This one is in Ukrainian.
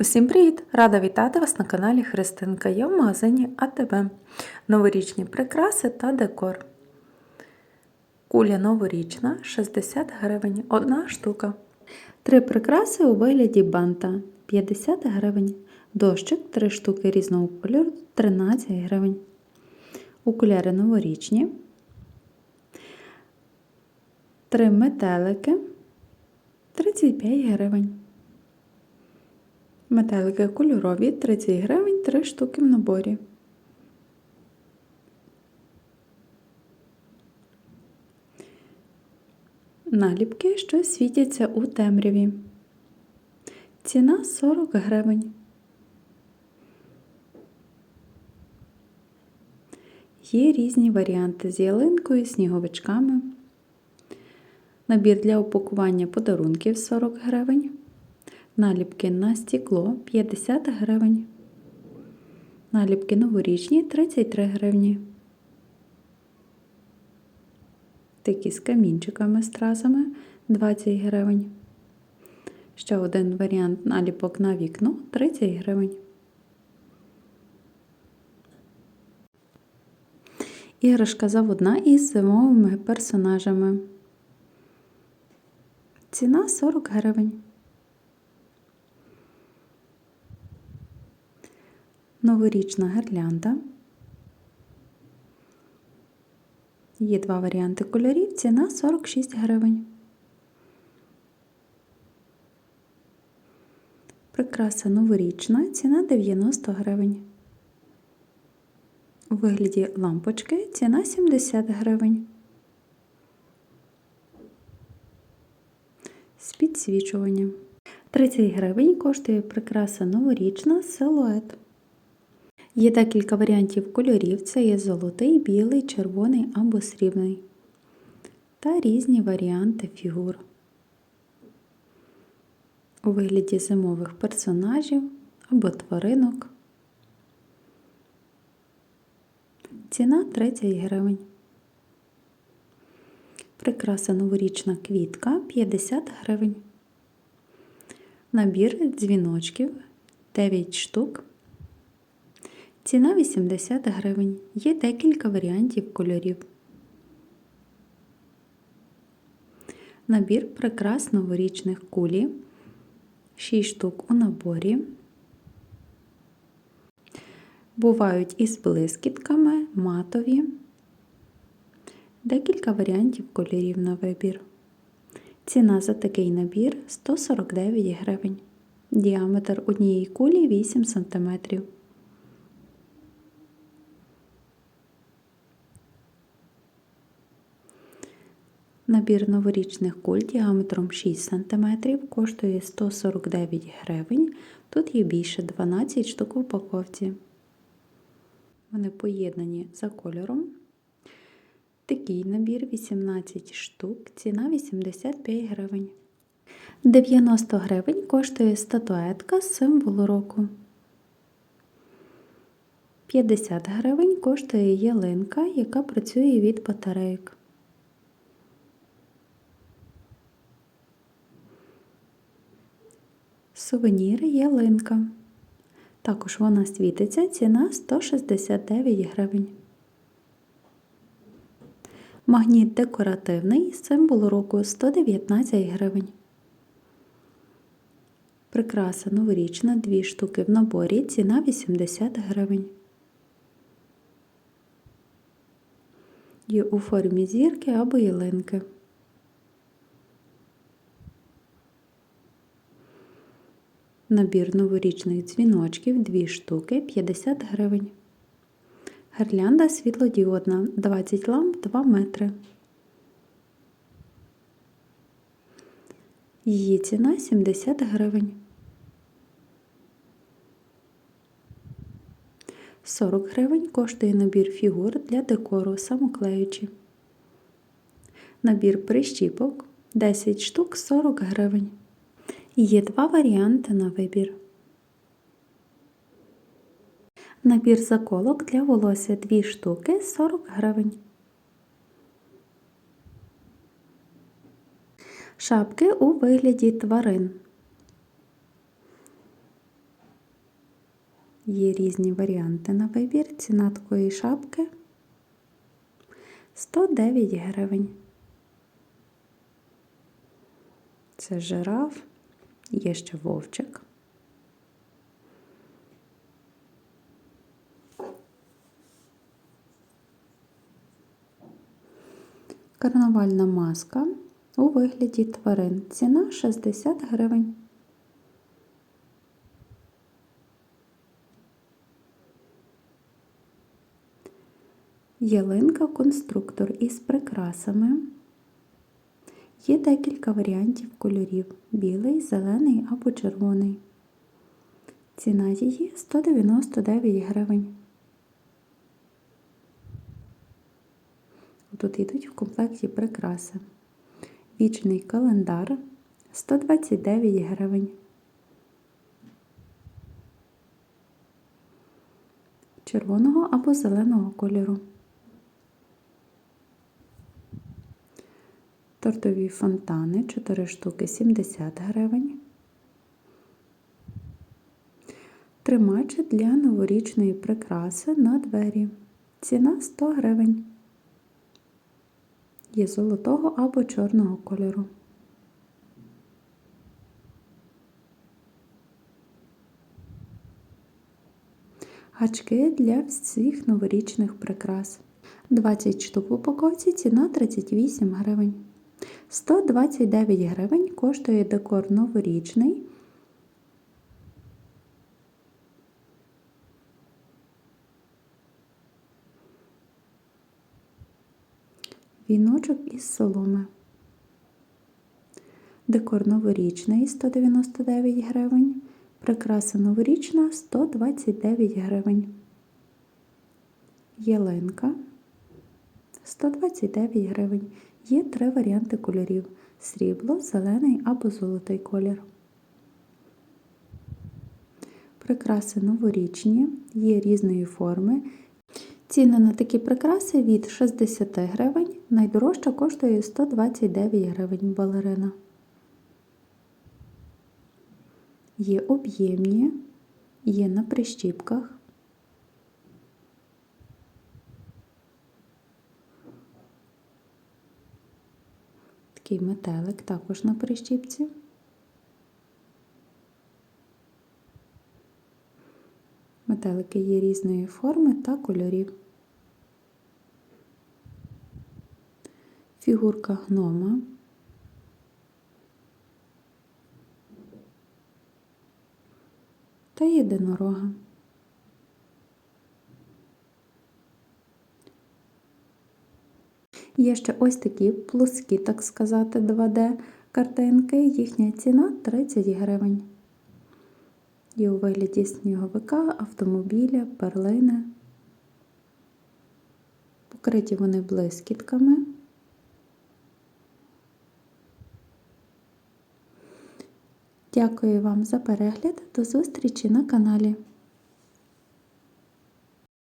Усім привіт! Рада вітати вас на каналі Христинка. Я в магазині АТБ. Новорічні прикраси та декор. Куля новорічна 60 гривень. Одна штука. Три прикраси у вигляді банта 50 гривень. Дощик 3 штуки різного кольору 13 гривень. Окуляри новорічні. Три метелики 35 гривень. Метелики кольорові 30 гривень 3 штуки в наборі. Наліпки, що світяться у темряві. Ціна 40 гривень. Є різні варіанти з ялинкою, сніговичками. Набір для упакування подарунків 40 гривень. Наліпки на стекло 50 гривень. Наліпки новорічні 33 гривні. Такі з камінчиками стразами 20 гривень. Ще один варіант наліпок на вікно 30 гривень. Іграшка заводна із зимовими персонажами. Ціна 40 гривень. Новорічна гірлянда. Є два варіанти кольорів, ціна 46 гривень. Прикраса новорічна, ціна 90 гривень. У вигляді лампочки ціна 70 гривень. З підсвічуванням. 30 гривень коштує прикраса новорічна силует. Є декілька варіантів кольорів: це є золотий, білий, червоний або срібний. Та різні варіанти фігур. У вигляді зимових персонажів або тваринок. Ціна 30 гривень. Прикраса новорічна квітка 50 гривень. Набір дзвіночків 9 штук. Ціна 80 гривень. Є декілька варіантів кольорів. Набір прикрас новорічних кулі. 6 штук у наборі. Бувають із блискітками, матові. Декілька варіантів кольорів на вибір. Ціна за такий набір 149 гривень. Діаметр однієї кулі 8 см. Набір новорічних куль діаметром 6 см коштує 149 гривень. Тут є більше 12 штук в упаковці. Вони поєднані за кольором. Такий набір 18 штук, ціна 85 гривень. 90 гривень коштує статуетка з символу року. 50 гривень коштує ялинка, яка працює від батарейок. Сувенір ялинка. Також вона світиться, ціна 169 гривень. Магніт декоративний, символ року 119 гривень. Прикраса новорічна, 2 штуки в наборі, ціна 80 гривень. Є у формі зірки або ялинки. Набір новорічних дзвіночків 2 штуки 50 гривень. Гирлянда світлодіодна 20 ламп 2 метри. Її ціна 70 гривень. 40 гривень коштує набір фігур для декору самоклеючі. Набір прищіпок 10 штук 40 гривень. Є два варіанти на вибір. Набір заколок для волосся 2 штуки 40 гривень. Шапки у вигляді тварин Є різні варіанти на вибір. Ціна такої шапки 109 гривень. Це жираф, є ще вовчик. Карнавальна маска у вигляді тварин. Ціна 60 гривень. Ялинка конструктор із прикрасами. Є декілька варіантів кольорів: білий, зелений або червоний. Ціна її 199 гривень. Тут йдуть в комплекті прикраси. Вічний календар 129 гривень. Червоного або зеленого кольору. Тортові фонтани 4 штуки 70 гривень. Тримач для новорічної прикраси на двері. Ціна 100 гривень. Є золотого або чорного кольору. Гачки для всіх новорічних прикрас. 20 штук в упаковці, ціна 38 гривень. 129 гривень коштує декор новорічний. Віночок із соломи. Декор новорічний 199 гривень. Прикраса новорічна 129 гривень. Ялинка 129 гривень. Є три варіанти кольорів: срібло, зелений або золотий колір. Прикраси новорічні, є різної форми. Ціни на такі прикраси від 60 гривень, найдорожча коштує 129 гривень балерина. Є об'ємні, є на прищіпках. Такий метелик також на прищіпці. Метелики є різної форми та кольорів. Фігурка гнома. Та єдинорога. Є ще ось такі плоскі, так сказати, 2D картинки. Їхня ціна 30 гривень. Є у вигляді сніговика, автомобіля, перлини. Покриті вони блискітками. Дякую вам за перегляд. До зустрічі на каналі.